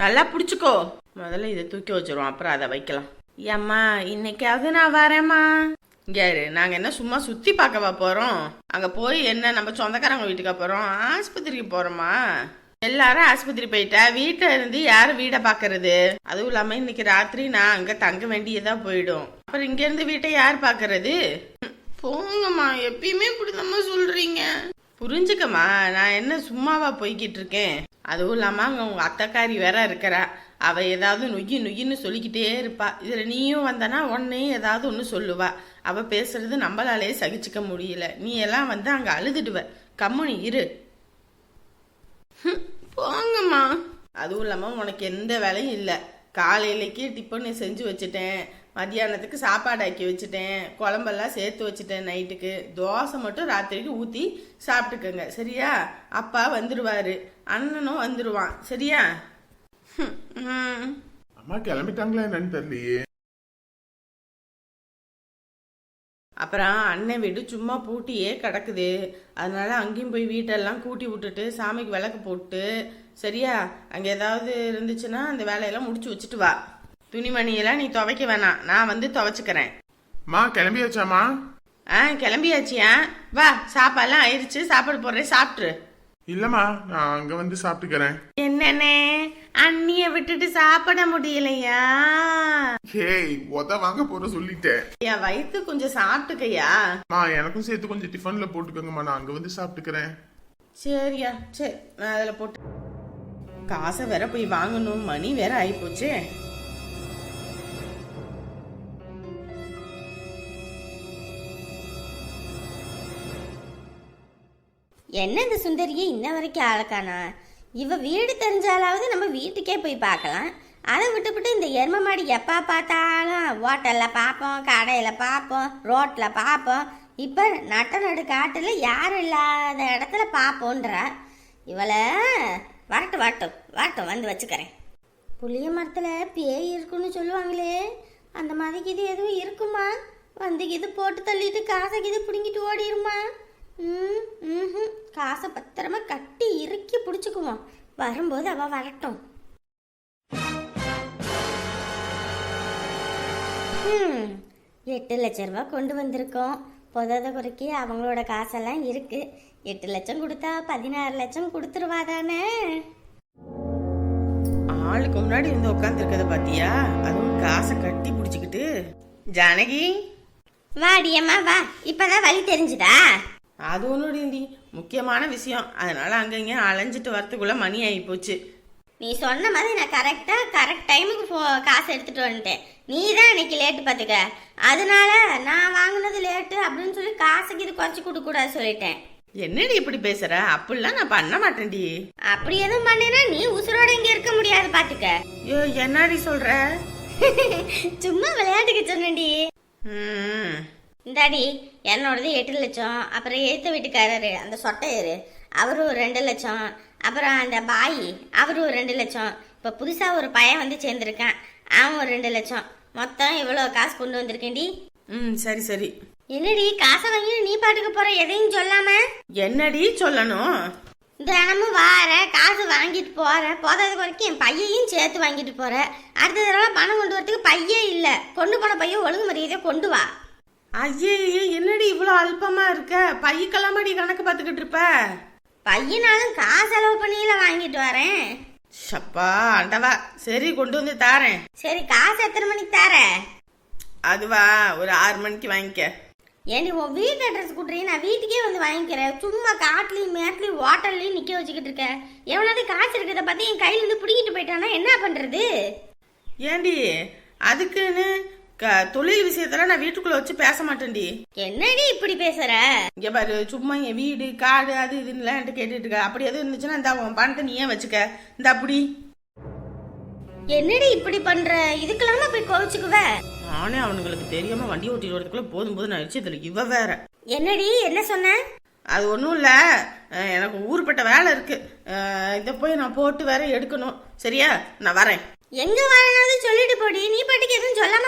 நல்லா பிடிச்சிக்கோ. முதல்ல இதை தூக்கி வச்சிருவோம் அப்புறம் அதை வைக்கலாம். ஏம்மா இன்னைக்காவது நான் வரேம்மா. இங்கேரு நாங்கள் என்ன சும்மா சுற்றி பார்க்கவா போகிறோம் அங்கே போய் என்ன நம்ம சொந்தக்காரங்க வீட்டுக்கா போகிறோம் ஆஸ்பத்திரிக்கு போகிறோமா எல்லாரும் ஆஸ்பத்திரி போயிட்டா வீட்டில் இருந்து யார் வீடை பார்க்கறது? அதுவும் இல்லாமல் இன்னைக்கு ராத்திரி நான் அங்கே தங்க வேண்டியதாக போயிடும். அப்புறம் இங்கேருந்து வீட்டை யார் பார்க்கறது? போங்கம்மா எப்பயுமே இப்படிதாம்மா சொல்கிறீங்க புரிஞ்சுக்கம்மா நான் என்ன சும்மாவா போய்கிட்டு இருக்கேன் அதுவும் இல்லாம அங்க உங்க அத்தைக்காரி வேற இருக்கிறா. அவ ஏதாவது நொய்யு நொய்யின்னு சொல்லிக்கிட்டே இருப்பா. இதுல நீயும் வந்தனா உடனே ஏதாவது ஒன்று சொல்லுவா. அவ பேசுறது நம்மளாலேயே சகிச்சுக்க முடியல. நீ எல்லாம் வந்து அங்க அழுதுடுவ. கம்முனி இரு. போங்கம்மா. அதுவும் இல்லாம உனக்கு எந்த வேலையும் இல்லை. காலையிலக்கு டிஃபன் செஞ்சு வச்சுட்டேன். மத்தியானத்துக்கு சாப்பாடு ஆக்கி வச்சுட்டேன். குழம்பெல்லாம் சேர்த்து வச்சுட்டேன் நைட்டுக்கு. தோசை மட்டும் ராத்திரிக்கு ஊற்றி சாப்பிட்டுக்கோங்க. சரியா? அப்பா வந்துடுவாரு அண்ணனும் வந்துடுவான் சரியா. அம்மா கிளம்பிட்டாங்களா என்னன்னு தெரியலையே. அப்புறம் அண்ணன் வீடு சும்மா பூட்டியே கிடக்குது. அதனால அங்கேயும் போய் வீட்டெல்லாம் கூட்டி விட்டுட்டு சாமிக்கு விளக்கு போட்டு சரியா? அங்கே ஏதாவது இருந்துச்சுன்னா அந்த வேலையெல்லாம் முடிச்சு வச்சுட்டு வா. துணிமணியெல்லாம் நீ துவைக்க வேணாம். நான் வந்து துவைச்சுக்கிறேன். அம்மா கிளம்பியாச்சாம்மா? ஆ கிளம்பியாச்சியா? வா சாப்பாடுலாம் ஆயிடுச்சு சாப்பாடு போடுறேன் சாப்பிட்ரு இல்லம்மா நான் அங்க வந்து சாப்பிட்டுக்கிறேன். என்னண்ணே? அண்ணிய விட்டுட்டு சாப்பிட முடியலையா? ஹேய் உத வாங்க போற சொல்லிட்டேன். என் வயிற்று கொஞ்சம் சாப்பிட்டுக்கையா? அம்மா எனக்கும் சேர்த்து கொஞ்சம் டிஃபன்ல போட்டுக்கோங்கம்மா. நான் அங்க வந்து சாப்பிட்டுக்கிறேன். சரியா சரி நான் அதில் போட்டு காசை வேற போய் வாங்கணும். மணி வேற ஆயிப்போச்சே. என்ன இந்த சுந்தரியை இன்ன வரைக்கும் ஆளக்கானா இவ வீடு தெரிஞ்சாலாவது நம்ம வீட்டுக்கே போய் பார்க்கலாம். அதை விட்டுவிட்டு இந்த எரும மாடி எப்போ பார்த்தாலும் ஹோட்டலில் பார்ப்போம் கடையில் பார்ப்போம் ரோட்டில் பார்ப்போம். இப்போ நட்ட நடு காட்டில் யாரும் இல்லாத இடத்துல பார்ப்போன்ற. இவளை வரட்டும் வரட்டும் வரட்டும் வந்து வச்சுக்கிறேன். புளிய மரத்தில் பேய் இருக்குன்னு சொல்லுவாங்களே அந்த மாதிரி இது எதுவும் இருக்குமா? வந்து இது போட்டு தள்ளிட்டு காசை இது பிடுங்கிட்டு ஓடிடுமா ம் காசை பத்திரமா கட்டி இறுக்கி பிடிச்சிக்குவோம். வரும்போது அவ வரட்டும். ம் எட்டு லட்ச ரூபா கொண்டு வந்திருக்கோம். புதாத குறைக்கி அவங்களோட காசெல்லாம் இருக்கு. எட்டு லட்சம் கொடுத்தா பதினாறு லட்சம் கொடுத்துருவா தானே. ஆளுக்கு முன்னாடி வந்து உட்காந்துருக்கத பாத்தியா? அதுவும் காசை கட்டி பிடிச்சிக்கிட்டு. ஜானகி? வாடியம்மா வா. இப்பதான் வழி தெரிஞ்சுதா? அது ஒன்றுடி முக்கியமான விஷயம். அதனால அங்கங்க அலைஞ்சிட்டு வரத்துக்குள்ள மணி ஆகி போச்சு நீ சொன்ன மாதிரி நான் கரெக்டாக கரெக்ட் டைமுக்கு ஃபோ காசு எடுத்துட்டு வந்துட்டேன். நீ தான் இன்னைக்கு லேட்டு பார்த்துக்க. அதனால நான் வாங்கினது லேட்டு அப்படின்னு சொல்லி காசுக்கு இது குறைச்சி கொடுக்கூடாது சொல்லிட்டேன். என்னடி இப்படி பேசுற? அப்படிலாம் நான் பண்ண மாட்டேன்டி. அப்படி எதுவும் பண்ணினா நீ உசுரோட இங்கே இருக்க முடியாது பார்த்துக்க. ஐயோ என்னடி சொல்ற? சும்மா விளையாட்டுக்கு சொன்னேன்டி. ம் இந்தாடி என்னோடது எட்டு லட்சம். அப்புறம் ஏத்த வீட்டுக்காரரு அந்த சொட்டையரு அவரு ஒரு ரெண்டு லட்சம். அப்புறம் அந்த பாய் அவரு ஒரு ரெண்டு லட்சம். இப்போ புதுசாக ஒரு பையன் வந்து சேர்ந்துருக்கான். அவன் ஒரு ரெண்டு லட்சம். மொத்தம் இவ்வளோ காசு கொண்டு வந்திருக்கேன்டி. ம் சரி சரி. என்னடி காசை வாங்கி நீ பாட்டுக்கு போற? எதையும் சொல்லாம? என்னடி சொல்லணும்? தினமும் வார காசு வாங்கிட்டு போற. போதாத வரைக்கும் என் பையையும் சேர்த்து வாங்கிட்டு போற. அடுத்த தடவை பணம் கொண்டு வரதுக்கு பையே இல்ல. கொண்டு போன பையன் ஒழுங்கு மரியாதை கொண்டு வா. ஐயே என்னடி இவ்வளோ அல்பமா இருக்க? பையக்கெல்லாமடி கணக்கு பார்த்துக்கிட்டு இருப்ப? பையனாலும் காசு செலவு பண்ணியில வாங்கிட்டு வரேன். ஷப்பா ஆண்டவா சரி கொண்டு வந்து தாரேன். சரி காசு எத்தனை மணிக்கு தர? அதுவா ஒரு ஆறு மணிக்கு வாங்கிக்க. ஏண்டி உன் வீட்டு அட்ரஸ் கொடுறீ நான் வீட்டுக்கே வந்து வாங்கிக்கிறேன். சும்மா காட்டுலையும் மேட்லையும் ஹோட்டல்லையும் நிக்க வச்சுக்கிட்டு இருக்கேன் எவனாவது காசு இருக்கிறத பார்த்து என் கையில இருந்து பிடிங்கிட்டு போயிட்டானா என்ன பண்றது? ஏண்டி அதுக்குன்னு தொழில் விஷயத்தெல்லாம் நான் வீட்டுக்குள்ள வச்சு பேச மாட்டேன்டி. என்னடி இப்படி பேசுற? இங்க பாரு சும்மா என் வீடு காடு அது இதுன்னுலாம் என்கிட்ட கேட்டுட்டு இருக்க. அப்படி எதுவும் இருந்துச்சுன்னா இந்த உன் பணத்தை நீயே வச்சுக்க? இந்த அப்படி என்னடி இப்படி பண்ற? இதுக்கெல்லாமா போய் கோவிச்சுக்குவ. நானே அவனுங்களுக்கு தெரியாம வண்டி ஓட்டிட்டு வரதுக்குள்ள போதும் போதும் ஆயிடுச்சு. இதுல இவ வேற. என்னடி என்ன சொன்ன? அது ஒன்றும் இல்லை. எனக்கு ஊருப்பட்ட வேலை இருக்கு. இதை போய் நான் போட்டு வேற எடுக்கணும். சரியா? நான் வரேன். எங்க வரனாவது சொல்லிட்டு போடி. நீ பாட்டுக்கு எதுவும் சொல்லாம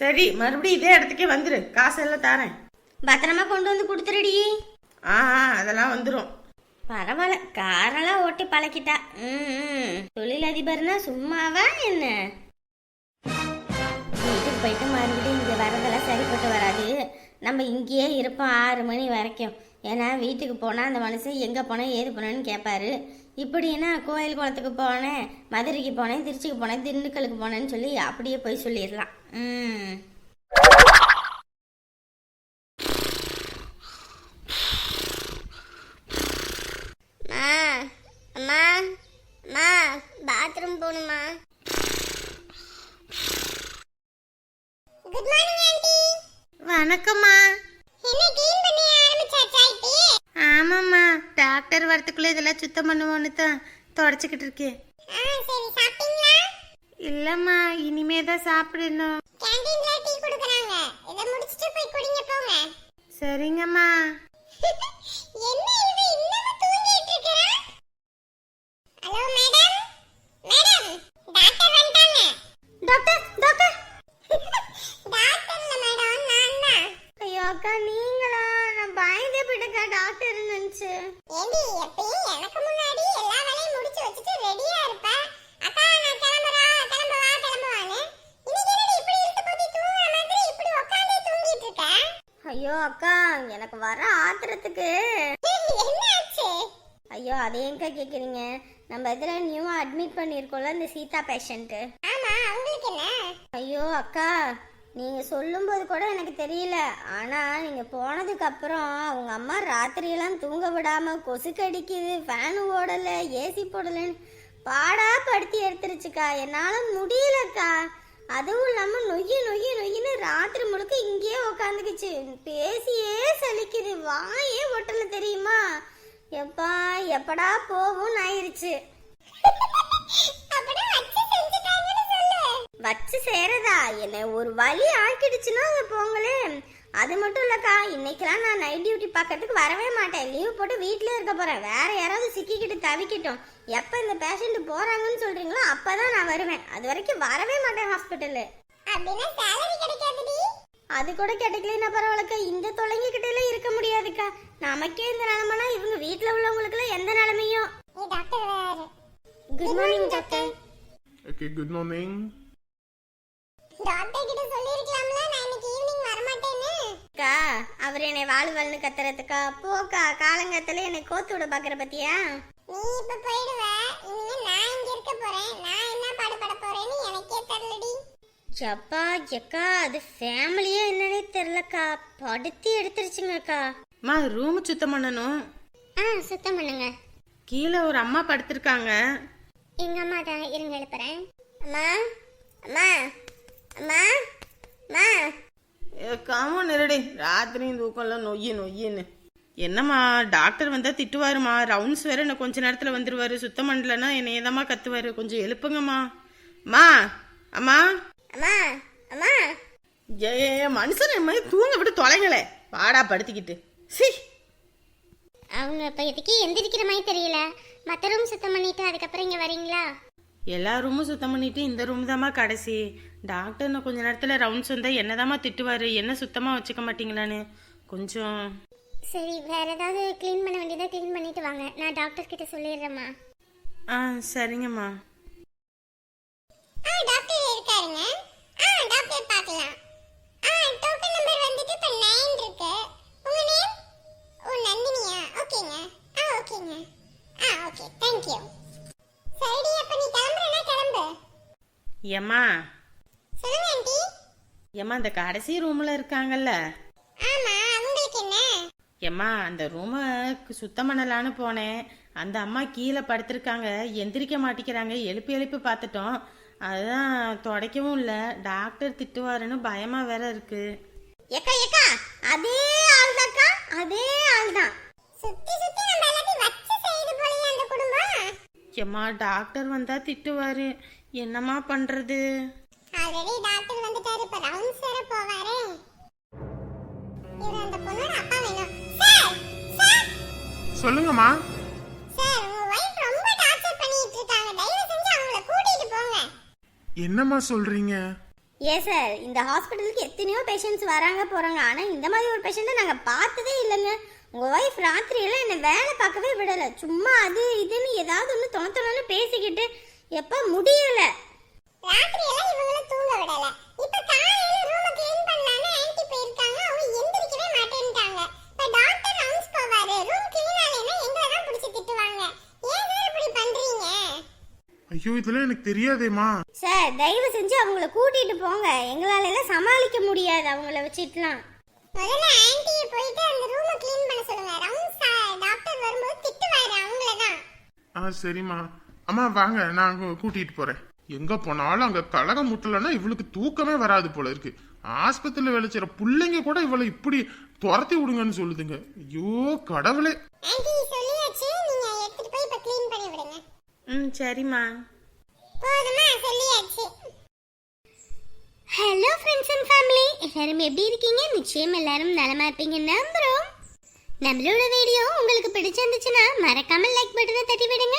சரி மறுபடியும் இதே இடத்துக்கே வந்துரு. காசெல்லாம் தாரேன். பத்திரமா கொண்டு வந்து கொடுத்துருடி. ஆ அதெல்லாம் வந்துடும் பரவாயில்ல காரெல்லாம் ஓட்டி பழக்கிட்டா. ம் தொழிலதிபர்னா சும்மாவா என்ன? வீட்டுக்கு போயிட்டு மறுபடியும் இங்கே வரதெல்லாம் சரிப்பட்டு வராது. நம்ம இங்கேயே இருப்போம் ஆறு மணி வரைக்கும். ஏன்னா வீட்டுக்கு போனால் அந்த மனுஷன் எங்கே போனேன் ஏது போனேன்னு கேட்பாரு இப்படின்னா கோயில் குளத்துக்கு போனேன் மதுரைக்கு போனேன் திருச்சிக்கு போனேன் திண்டுக்கலுக்கு போனேன்னு சொல்லி அப்படியே போய் சொல்லிடலாம். ம். அம்மா அம்மா பாத்ரூம் போகணுமா? குட் மார்னிங் ஆண்டி வணக்கம்மா. என்ன க்ளீன் பண்ணி ஆமாம்மா டாக்டர் வரத்துக்குள்ள இதெல்லாம் சுத்தம் பண்ணுவோன்னு தான் தொடச்சிக்கிட்டு இருக்கேன். இல்லைம்மா இனிமே தான் சாப்பிடணும். கேண்டீன்ல அக்கா எனக்கு வர ஆத்திரத்துக்கு. ஐயோ அதை எங்க கேக்குறீங்க? நம்ம இதுல நியூவா அட்மிட் பண்ணிருக்கோம்ல இந்த சீதா பேஷண்ட் ஆமா அவங்களுக்கு என்ன? ஐயோ அக்கா நீங்க சொல்லும்போது கூட எனக்கு தெரியல. ஆனா நீங்க போனதுக்கு அப்புறம் அவங்க அம்மா ராத்திரியெல்லாம் தூங்க விடாம கொசு கடிக்குது ஃபேன் ஓடல ஏசி போடலன்னு பாடா படுத்தி எடுத்துருச்சுக்கா. என்னால முடியலக்கா. அதுவும் இல்லாம நொய்யு நொய்யு நொய்யுன்னு ராத்திரி முழுக்க இங்கேயே உக்காந்துக்குச்சு. பேசியே சலிக்குது. வாயே ஒட்டல தெரியுமா? எப்பா எப்படா போகும்னு ஆயிருச்சு. வச்சு சேரதா என்னை ஒரு வழி ஆக்கிடுச்சுன்னா அது போங்களே அது மட்டும் இல்லக்கா இன்னைக்கெல்லாம் நான் நைட் டியூட்டி பார்க்கறதுக்கு வரவே மாட்டேன். லீவ் போட்டு வீட்டிலே இருக்க போறேன். வேற யாராவது சிக்கிக்கிட்டு தவிக்கட்டும். எப்போ இந்த பேஷண்ட் போறாங்கன்னு சொல்றீங்களோ அப்பதான் நான் வருவேன். அது வரைக்கும் வரவே மாட்டேன் ஹாஸ்பிட்டலு அப்படின்னா சேலரி கிடைக்காதுடி? அது கூட கிடைக்கலன்னா பரவாயில்லக்கா இந்த தொலைங்கிக்கிட்டே இருக்க முடியாதுக்கா. நமக்கே இந்த நிலமைனா இவங்க வீட்டில் உள்ளவங்களுக்குலாம் எந்த நிலமையும்? Doctor good morning doctor okay good morning doctor கிட்ட சொல்லிருக்கலாம்ல நான் இன்னைக்கு ஈவினிங் வர மாட்டேன்னு அக்கா அவர் என்னை வாழ் வாழ்னு கத்துறதுக்கா போக்கா காலங்கத்துல என்னை கோத்து விட பாக்குற பத்தியா? நீ இப்ப போயிடுவ. இனிமே நான் இங்க இருக்க போறேன். நான் என்ன பாடுபட போறேன்னு எனக்கே தெரியலடி. எப்பா எக்கா அது ஃபேமிலியே என்னன்னே தெரியலக்கா. படுத்தி எடுத்துருச்சுங்கக்கா அம்மா ரூம் சுத்தம் பண்ணணும். ஆ சுத்தம் பண்ணுங்க. கீழே ஒரு அம்மா படுத்திருக்காங்க. எங்க அம்மா தான் இருங்க எழுப்புறேன். அம்மா அம்மா அம்மா அம்மா. காம நிரடி ராத்திரியும் தூக்கம்ல நொய்யு நொய்யுன்னு. என்னம்மா டாக்டர் வந்தா திட்டுவாருமா? ரவுண்ட்ஸ் வேற இன்னும் கொஞ்ச நேரத்துல வந்துருவாரு. சுத்தம் பண்ணலன்னா என்னையதாம்மா கத்துவாரு. கொஞ்சம் எழுப்புங்கம்மா. அம்மா அம்மா. அம்மா அம்மா. ஏ மனுஷன் என் மாதிரி தூங்க விட்டு தொலைங்களே. பாடா படுத்திக்கிட்டு. சி. அவங்க இப்போதைக்கு எந்திரிக்கிற மாதிரி தெரியல? மற்ற ரூம் சுத்தம் பண்ணிட்டு அதுக்கப்புறம் இங்கே வரீங்களா? எல்லா ரூமும் சுத்தம் பண்ணிட்டு இந்த ரூம் தாம்மா கடைசி. டாக்டர் இன்னும் கொஞ்ச நேரத்துல ரவுண்ட்ஸ் வந்தா என்னதாம்மா திட்டுவாரு? என்ன சுத்தமா வச்சுக்க மாட்டீங்களான்னு? கொஞ்சம். சரி வேற ஏதாவது க்ளீன் பண்ண வேண்டியதை க்ளீன் பண்ணிட்டு வாங்க. நான் டாக்டர் கிட்ட சொல்லிடுறேம்மா. ஆ சரிங்கம்மா. ஆ டாக்டர் இருக்காருங்க. ஆ டாக்டர் பார்க்கலாம். ஆ டோக்கன் நம்பர் வந்துட்டு இப்போ நைன் இருக்கு. உங்க நேம் ஓ நந்தினியா? ஓகேங்க. ஆ ஓகேங்க. ஆ ஓகே தேங்க்யூ சரிடி அப்போ நீ கிளம்புறேன்னா கிளம்பு. ஏம்மா? சொல்லுங்க ஆண்டி. ஏம்மா அந்த கடைசி ரூம்ல இருக்காங்கல்ல? ஆமா அவங்களுக்கு என்ன? ஏம்மா அந்த ரூமை சுத்தம் பண்ணலான்னு போனேன். அந்த அம்மா கீழே படுத்திருக்காங்க. எந்திரிக்க மாட்டேங்கிறாங்க. எழுப்பி எழுப்பி பார்த்துட்டோம். அதுதான் துடைக்கவும் இல்லை. டாக்டர் திட்டுவாருன்னு பயமா வேற இருக்கு. ஏக்கா ஏக்கா அதே ஆள் தான்க்கா அதே ஆள் தான் சுத்தி சுத்தி நம்ம எல்லாத்தையும் வச்சு செய்யுது போலயே அந்த குடும்பம். ஏம்மா டாக்டர் வந்தா திட்டுவாரு. என்னம்மா பண்றது? ஆல்ரெடி டாக்டர் வந்துட்டாரு. இப்ப ரவுண்ட்ஸ் வேற போவாரே. இவர் அந்த பொண்ணோட அப்பா வேணும். சார் சார் சொல்லுங்கம்மா. சார் உங்க வைஃப் ரொம்ப டார்ச்சர் பண்ணிட்டு இருக்காங்க. தயவு செஞ்சு அவங்கள கூட்டிட்டு போங்க. என்னம்மா சொல்றீங்க? ஏ சார் இந்த ஹாஸ்பிட்டலுக்கு எத்தனையோ பேஷண்ட்ஸ் வராங்க போறாங்க. ஆனா இந்த மாதிரி ஒரு பேஷண்ட்டை நாங்க பார்த்ததே இல்லைங்க. உங்க ஒய்ஃப் ராத்திரியெல்லாம் என்ன வேலை பார்க்கவே விடல. சும்மா அது இதுன்னு ஏதாவது ஒன்று தொண தொணன்னு பேசிக்கிட்டு எப்ப முடியல. ராத்திரி எல்லாம் இவங்களும் தூங்க விடல. இப்ப காலையில ரூம க்ளீன் பண்ணலாம்னு ஆன்ட்டி போயிருக்காங்க. அவங்க எந்திரிக்கவே மாட்டேன்ட்டாங்க. இப்ப டாக்டர் ரவுண்ட்ஸ் போவாரு ரூம் க்ளீன் ஆகலைன்னா எங்களை தான் பிடிச்சி திட்டுவாங்க. ஏன் சார் இப்படி பண்றீங்க? ஐயோ இதெல்லாம் எனக்கு தெரியாதேம்மா. சார் தயவு செஞ்சு அவங்கள கூட்டிட்டு போங்க. எங்களால எல்லாம் சமாளிக்க முடியாது அவங்கள வச்சுட்டுலாம். முதல்ல ஆன்ட்டியை போயிட்டு அந்த ரூம க்ளீன் பண்ண சொல்லுங்க. ரவுண்ட்ஸ் டாக்டர் வரும்போது திட்டுவாரு அவங்கள தான். ஆ சரிம்மா. அம்மா வாங்க. நான் கூட்டிட்டு போறேன். எங்க போனாலும் அங்க கலகம் முட்டலன்னா இவளுக்கு தூக்கமே வராது போல இருக்கு. ஆஸ்பத்திரியில வேலை செய்யற பிள்ளைங்க கூட இவளை இப்படி துரத்தி விடுங்கன்னு சொல்லுதுங்க. ஐயோ கடவுளே. ஆன்ட்டி சொல்லியாச்சு. நீங்க எடுத்துட்டு போய் இப்ப க்ளீன் பண்ணி விடுங்க. ம் சரிம்மா. போதுமா? சொல்லியாச்சு. ஹலோ ஃப்ரெண்ட்ஸ் அண்ட் ஃபேமிலி எல்லாரும் எப்படி இருக்கீங்க? நிச்சயம் எல்லாரும் நலமா இருப்பீங்க நம்புறோம். நம்மளோட வீடியோ உங்களுக்கு பிடிச்சிருந்துச்சுன்னா மறக்காம லைக் பட்டனை தட்டி விடுங்க.